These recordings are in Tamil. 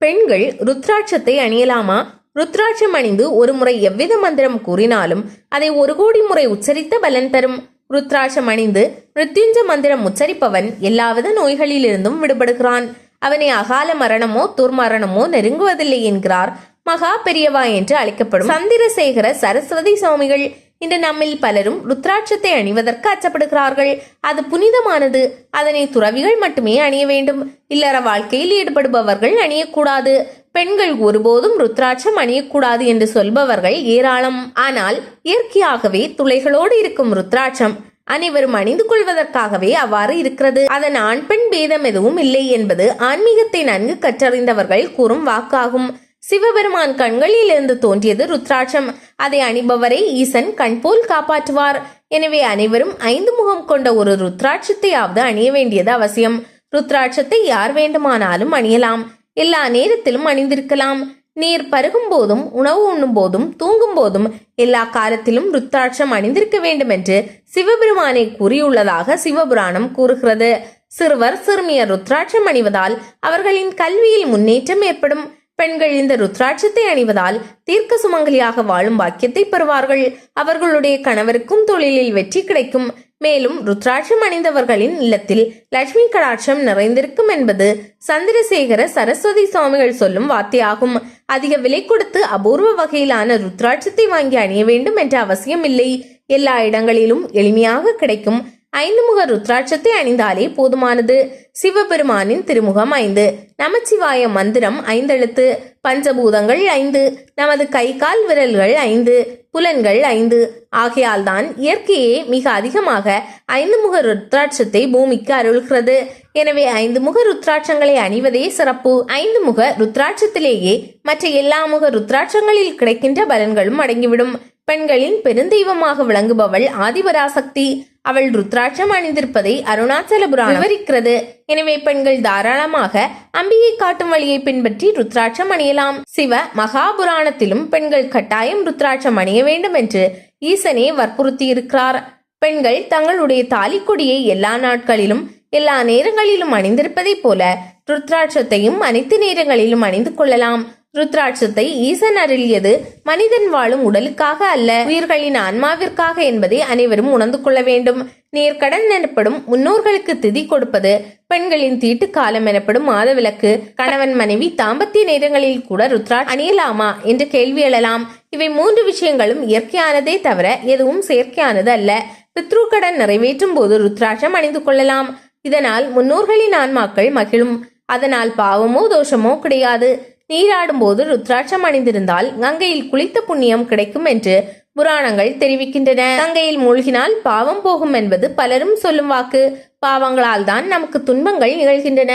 பெண்கள் ருத்ராட்சத்தை அணியலாமா? ருத்ராட்சம் அணிந்து ஒரு முறை எவ்வித மந்திரம் கூறினாலும் அதை ஒரு கோடி முறை உச்சரித்த பலன் தரும். ருத்ராட்சம் அணிந்து மிருத்யுஞ்ச மந்திரம் உச்சரிப்பவன் எல்லாவித நோய்களிலிருந்தும் விடுபடுகிறான். அவனை அகால மரணமோ துர்மரணமோ நெருங்குவதில்லை என்கிறார் மகா பெரியவா என்று அழைக்கப்படும் சந்திரசேகர சரஸ்வதி சுவாமிகள் இன்று நம்மில் பலரும் ருத்ராட்சத்தை அணிவதற்கு அச்சப்படுகிறார்கள். அது புனிதமானது. அதனை துறவிகள் மட்டுமே அணிய வேண்டும். இல்லற வாழ்க்கையில் ஈடுபடுபவர்கள் அணியக்கூடாது. பெண்கள் ஒருபோதும் ருத்ராட்சம் அணியக்கூடாது என்று சொல்பவர்கள் ஏராளம். ஆனால் இயற்கையாகவே துளைகளோடு இருக்கும் ருத்ராட்சம் அனைவரும் அணிந்து கொள்வதற்காகவே அவ்வாறு இருக்கிறது. அதன் ஆண் பெண் பேதம் எதுவும் இல்லை என்பது ஆன்மீகத்தை நன்கு கற்றறிந்தவர்கள் கூறும் வாக்காகும். சிவபெருமான் கண்களில் இருந்து தோன்றியது ருத்ராட்சம். அதை அணிபவரை ஈசன் கண் போல் காப்பாற்றுவார். எனவே அனைவரும் ஐந்து முகம் கொண்ட ஒரு ருத்ராட்சத்தையாவது அணிய வேண்டியது அவசியம். ருத்ராட்சத்தை யார் வேண்டுமானாலும் அணியலாம். எல்லா நேரத்திலும் அணிந்திருக்கலாம். நீர் பருகும் போதும் உணவு உண்ணும் போதும் தூங்கும் போதும் எல்லா காலத்திலும் ருத்ராட்சம் அணிந்திருக்க வேண்டும் என்று சிவபெருமானை கூறியுள்ளதாக சிவபுராணம் கூறுகிறது. சிறுவர் சிறுமியர் ருத்ராட்சம் அணிவதால் அவர்களின் கல்வியில் முன்னேற்றம் ஏற்படும். பெண்கள் இந்த ருத்ராட்சத்தை அணிவதால் தீர்க்க சுமங்கலியாக வாழும் பாக்கியத்தை பெறுவார்கள். அவர்களுடைய கணவருக்கும் தொழிலில் வெற்றி கிடைக்கும். மேலும் ருத்ராட்சம் அணிந்தவர்களின் இல்லத்தில் லட்சுமி கடாட்சம் நிறைந்திருக்கும் என்பது சந்திரசேகர சரஸ்வதி சுவாமிகள் சொல்லும் வார்த்தையாகும். அதிக விலை கொடுத்து அபூர்வ வகையிலான ருத்ராட்சத்தை வாங்கி அணிய வேண்டும் என்ற அவசியம் இல்லை எல்லா இடங்களிலும் எளிமையாக கிடைக்கும். ஐந்து முக ருத்ராட்சத்தை அணிந்தாலே போதுமானது. சிவபெருமானின் திருமுகம் ஐந்து. நமச்சிவாய மந்திரம் ஐந்தெழுத்து. பஞ்சபூதங்கள் ஐந்து. நமது கை கால் விரல்கள் ஐந்து. புலன்கள் ஐந்து. ஆகையால் தான் இயற்கையே மிக அதிகமாக ஐந்து முக ருத்ராட்சத்தை பூமிக்கு அருள்கிறது. எனவே ஐந்து முக ருத்ராட்சங்களை அணிவதே சிறப்பு. ஐந்து முக ருத்ராட்சத்திலேயே மற்ற எல்லா முக ருத்ராட்சங்களில் கிடைக்கின்ற பலன்களும் அடங்கிவிடும். பெண்களின் பெருந்தெய்வமாக விளங்குபவள் ஆதிபராசக்தி. அவள் ருத்ராட்சம் அணிந்திருப்பதை அருணாச்சல புராணம் விவரிக்கிறது. எனவே பெண்கள் தாராளமாக அம்பிகை காட்டும் வழியை பின்பற்றி ருத்ராட்சம் அணியலாம். சிவ மகாபுராணத்திலும் பெண்கள் கட்டாயம் ருத்ராட்சம் அணிய வேண்டும் என்று ஈசனே வற்புறுத்தியிருக்கிறார். பெண்கள் தங்களுடைய தாலிக்கொடியை எல்லா நாட்களிலும் எல்லா நேரங்களிலும் அணிந்திருப்பதைப் போல ருத்ராட்சத்தையும் அனைத்து நேரங்களிலும் அணிந்து கொள்ளலாம். ருத்ராட்சத்தை ஈசன் அருளியது மனிதன் வாழும் உடலுக்காக அல்ல உயிர்களின் ஆன்மாவிற்காக என்பதை அனைவரும் உணர்ந்து கொள்ள வேண்டும். நேர்கடன் எனப்படும் முன்னோர்களுக்கு திதி கொடுப்பது பெண்களின் தீட்டு காலம் எனப்படும் மாதவிலக்கு கணவன் மனைவி தாம்பத்திய நேரங்களில் கூட ருத்ராட்ச அணியலாமா என்று கேள்வி எழலாம். இவை மூன்று விஷயங்களும் இயற்கையானதே தவிர எதுவும் செயற்கையானது அல்ல. பித்ருக்கடன் நிறைவேற்றும் போது ருத்ராட்சம் அணிந்து கொள்ளலாம். இதனால் முன்னோர்களின் ஆன்மாக்கள் மகிழும். அதனால் பாவமோ தோஷமோ கிடையாது. நீராடும் போது ருத்ராட்சம் அணிந்திருந்தால் கங்கையில் குளித்த புண்ணியம் கிடைக்கும் என்று புராணங்கள் தெரிவிக்கின்றன. கங்கையில் மூழ்கினால் பாவம் போகும் என்பது பலரும் சொல்லும் வாக்கு. பாவங்களால் தான் நமக்கு துன்பங்கள் நிகழ்கின்றன.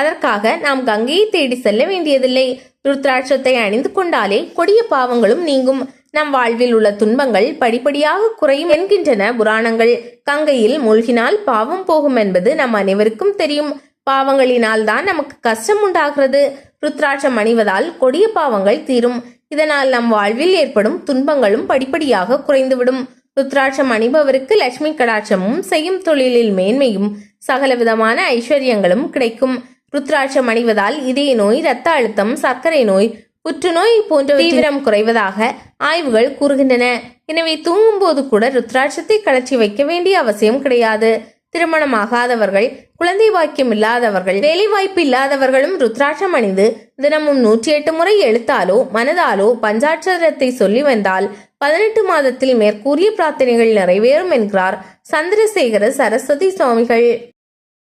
அதற்காக நாம் கங்கையை தேடி செல்ல வேண்டியதில்லை. ருத்ராட்சத்தை அணிந்து கொண்டாலே கொடிய பாவங்களும் நீங்கும். நம் வாழ்வில் உள்ள துன்பங்கள் படிப்படியாக குறையும் என்கின்றன புராணங்கள். கங்கையில் மூழ்கினால் பாவம் போகும் என்பது நம் அனைவருக்கும் தெரியும். பாவங்களினால் தான் நமக்கு கஷ்டம் உண்டாகிறது. ருத்ராட்சம் அணிவதால் கொடிய பாவங்கள் தீரும். இதனால் நம் வாழ்வில் ஏற்படும் துன்பங்களும் படிப்படியாக குறைந்துவிடும். ருத்ராட்சம் அணிபவருக்கு லட்சுமி கடாட்சமும் செய்யும் தொழிலில் மேன்மையும் சகலவிதமான ஐஸ்வர்யங்களும் கிடைக்கும். ருத்ராட்சம் அணிவதால் இதய நோய் இரத்த அழுத்தம் சர்க்கரை நோய் புற்றுநோய் போன்ற தீவிரம் குறைவதாக ஆய்வுகள் கூறுகின்றன. எனவே தூங்கும் போது கூட ருத்ராட்சத்தை கலச்சி வைக்க வேண்டிய அவசியம் கிடையாது. திருமணமாகாதவர்கள் குழந்தை வாக்கியம் இல்லாதவர்கள் வேலை வாய்ப்பு இல்லாதவர்களும் ருத்ராட்சம் அணிந்து தினமும் நூற்றி எட்டு முறை எழுத்தாலோ மனதாலோ பஞ்சாட்சரத்தை சொல்லி வந்தால் பதினெட்டு மாதத்தில் மேற்கூறிய பிரார்த்தனைகள் நிறைவேறும் என்கிறார் சந்திரசேகர சரஸ்வதி சுவாமிகள்.